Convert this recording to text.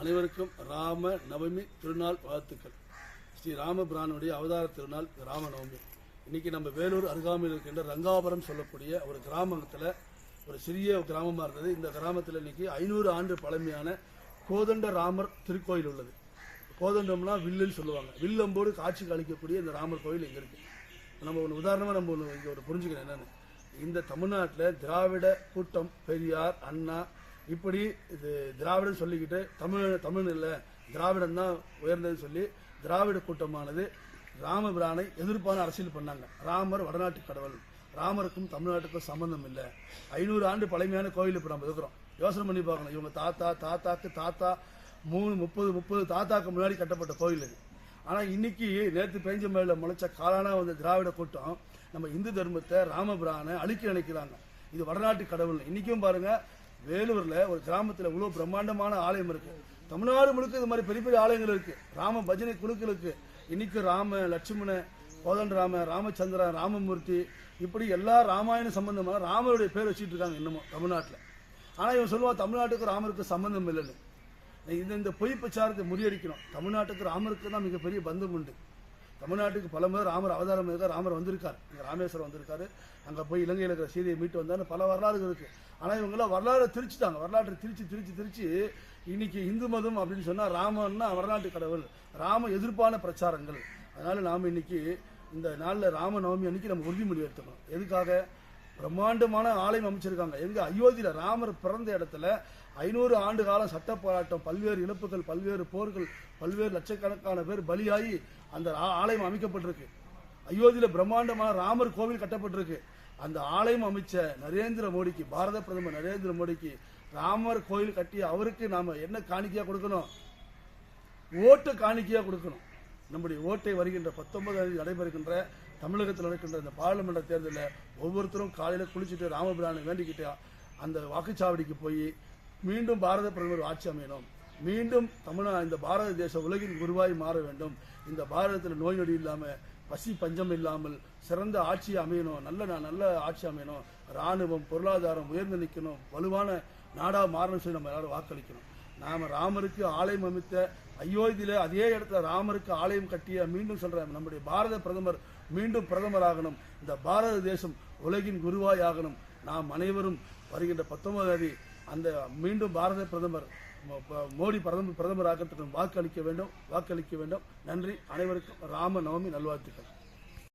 அனைவருக்கும் ராம நவமி திருநாள் வாழ்த்துக்கள். ஸ்ரீ ராமபிரானுடைய அவதார திருநாள் ராம நவமி இன்னைக்கு நம்ம வேலூர் அருகாமையில் இருக்கின்ற ரங்காபுரம் சொல்லக்கூடிய ஒரு கிராமத்தில் ஒரு சிறிய கிராமமாக இருந்தது. இந்த கிராமத்தில் இன்னைக்கு ஐநூறு ஆண்டு பழமையான கோதண்ட ராமர் திருக்கோயில் உள்ளது. கோதண்டம்னா வில்லுன்னு சொல்லுவாங்க. வில்லம்போடு காட்சி அளிக்கக்கூடிய இந்த ராமர் கோயில் இங்கே இருக்கு. நம்ம ஒன்று உதாரணமாக நம்ம ஒன்று இங்கே ஒரு புரிஞ்சுக்கணும் என்னென்னு. இந்த தமிழ்நாட்டில் திராவிட கூட்டம் பெரியார் அண்ணா இப்படி இது திராவிடன் சொல்லிக்கிட்டு தமிழ் தமிழ் இல்லை திராவிடன் தான் உயர்ந்ததுன்னு சொல்லி திராவிட கூட்டமானது ராமபிரானை எதிர்ப்பான அரசியல் பண்ணாங்க. ராமர் வடநாட்டு கடவுள். ராமருக்கும் தமிழ்நாட்டுக்கும் சம்பந்தம் இல்லை. ஐநூறு ஆண்டு பழமையான கோயில் இப்போ நம்ம இருக்கிறோம். யோசனை பண்ணி பார்க்கணும். இவங்க தாத்தா தாத்தாக்கு தாத்தா மூணு முப்பது முப்பது தாத்தாக்கு முன்னாடி கட்டப்பட்ட கோயில் இது. ஆனால் இன்னைக்கு நேற்று பெஞ்ச மேல முளைச்ச காலானா வந்த திராவிட கூட்டம் நம்ம இந்து தர்மத்தை ராமபிரானை அழிக்க நினைக்கிறாங்க. இது வடநாட்டு கடவுள் இன்னைக்கும் பாருங்க வேலூர்ல ஒரு கிராமத்துல இவ்வளவு பிரம்மாண்டமான ஆலயம் இருக்கு. தமிழ்நாடு முழுக்க இது மாதிரி பெரிய பெரிய ஆலயங்கள் இருக்கு. ராம பஜனை குழுக்கள் இருக்கு. இன்னைக்கு ராம லட்சுமண கோதன் ராம ராமச்சந்திரன் ராமமூர்த்தி இப்படி எல்லா ராமாயண சம்பந்தமான ராமருடைய பேர் வச்சுட்டு இருக்காங்க இன்னமும் தமிழ்நாட்டில். ஆனால் இவன் சொல்லுவான் தமிழ்நாட்டுக்கு ராமருக்கு சம்பந்தம் இல்லைன்னு. இந்த இந்த பொய் பிரச்சாரத்தை முறியடிக்கணும். தமிழ்நாட்டுக்கு ராமருக்கு தான் மிகப்பெரிய பந்தம் உண்டு. தமிழ்நாட்டுக்கு பல முறை ராமர் அவதாரம் இருக்கார் ராமர் வந்திருக்கார். இங்கே ராமேஸ்வரம் வந்திருக்காரு. அங்கே போய் இலங்கையில் இருக்கிற சீதையை மீட்டு வந்தாரு பல வரலாறுகள் இருக்குது ஆனால் இவங்கெல்லாம் வரலாறு திரிச்சுட்டாங்க. வரலாற்றை திரிச்சு திரிச்சு திரிச்சு இன்னைக்கு இந்து மதம் அப்படின்னு சொன்னால் ராமன்னா வரலாற்று கடவுள். ராம எதிர்ப்பான பிரச்சாரங்கள். அதனால் நாம் இன்னைக்கு இந்த நாளில் ராமநவமி அன்னைக்கு நம்ம உறுதிமொழி எடுத்துக்கணும். எதுக்காக? பிரம்மாண்டமான ஆலயம் அமைச்சிருக்காங்க. எங்க அயோத்தியில ராமர் பிறந்த இடத்துல ஐநூறு ஆண்டு காலம் சட்ட போராட்டம் பல்வேறு இழப்புகள் பல்வேறு போர்கள் பல்வேறு லட்சக்கணக்கான பேர் பலியாகி அந்த ஆலயம் அமைக்கப்பட்டிருக்கு. அயோத்தியில பிரம்மாண்டமான ராமர் கோவில் கட்டப்பட்டிருக்கு. அந்த ஆலயம் அமைச்ச நரேந்திர மோடிக்கு பாரத பிரதமர் நரேந்திர மோடிக்கு ராமர் கோயில் கட்டி அவருக்கு நாம என்ன காணிக்கையா கொடுக்கணும்? ஓட்டு காணிக்கையா கொடுக்கணும். நம்முடைய ஓட்டை வருகின்ற பத்தொன்பதாம் தேதி நடைபெறுகின்ற தமிழகத்தில் நடக்கின்ற இந்த பாராளுமன்ற தேர்தலில் ஒவ்வொருத்தரும் காலையில் குளிச்சுட்டு ராமபிரானை வேண்டிக்கிட்டு அந்த வாக்குச்சாவடிக்கு போய் மீண்டும் பாரத பிரதமர் ஆட்சி அமையணும். மீண்டும் தமிழ்நா இந்த பாரத தேசம் உலகின் குருவாய் மாற வேண்டும். இந்த பாரதத்தில் நோய் நொடி இல்லாமல் பசி பஞ்சம் இல்லாமல் சிறந்த ஆட்சி அமையணும். நல்ல நல்ல ஆட்சி அமையணும். ராணுவம் பொருளாதாரம் உயர்ந்து நிற்கணும் வலுவான நாடாக மாறணும் சொல்லி நம்ம எல்லாரும் வாக்களிக்கணும். நாம ராமருக்கு ஆலயம் அமைத்த அயோத்தியில அதே இடத்துல ராமருக்கு ஆலயம் கட்டிய மீண்டும் சொல்றேன் நம்முடைய பாரத பிரதமர் மீண்டும் பிரதமராகணும் இந்த பாரத தேசம் உலகின் குருவாய் ஆகணும். நாம் அனைவரும் வருகின்ற பத்தொன்பதாம் தேதி அந்த மீண்டும் பாரத பிரதமர் ப- மோடி பிரதமர் பிரதமர் ஆகிறதுக்கு வாக்களிக்க வேண்டும் வாக்களிக்க வேண்டும். நன்றி. அனைவருக்கும் ராம நவமி நல்வாழ்த்துக்கள்.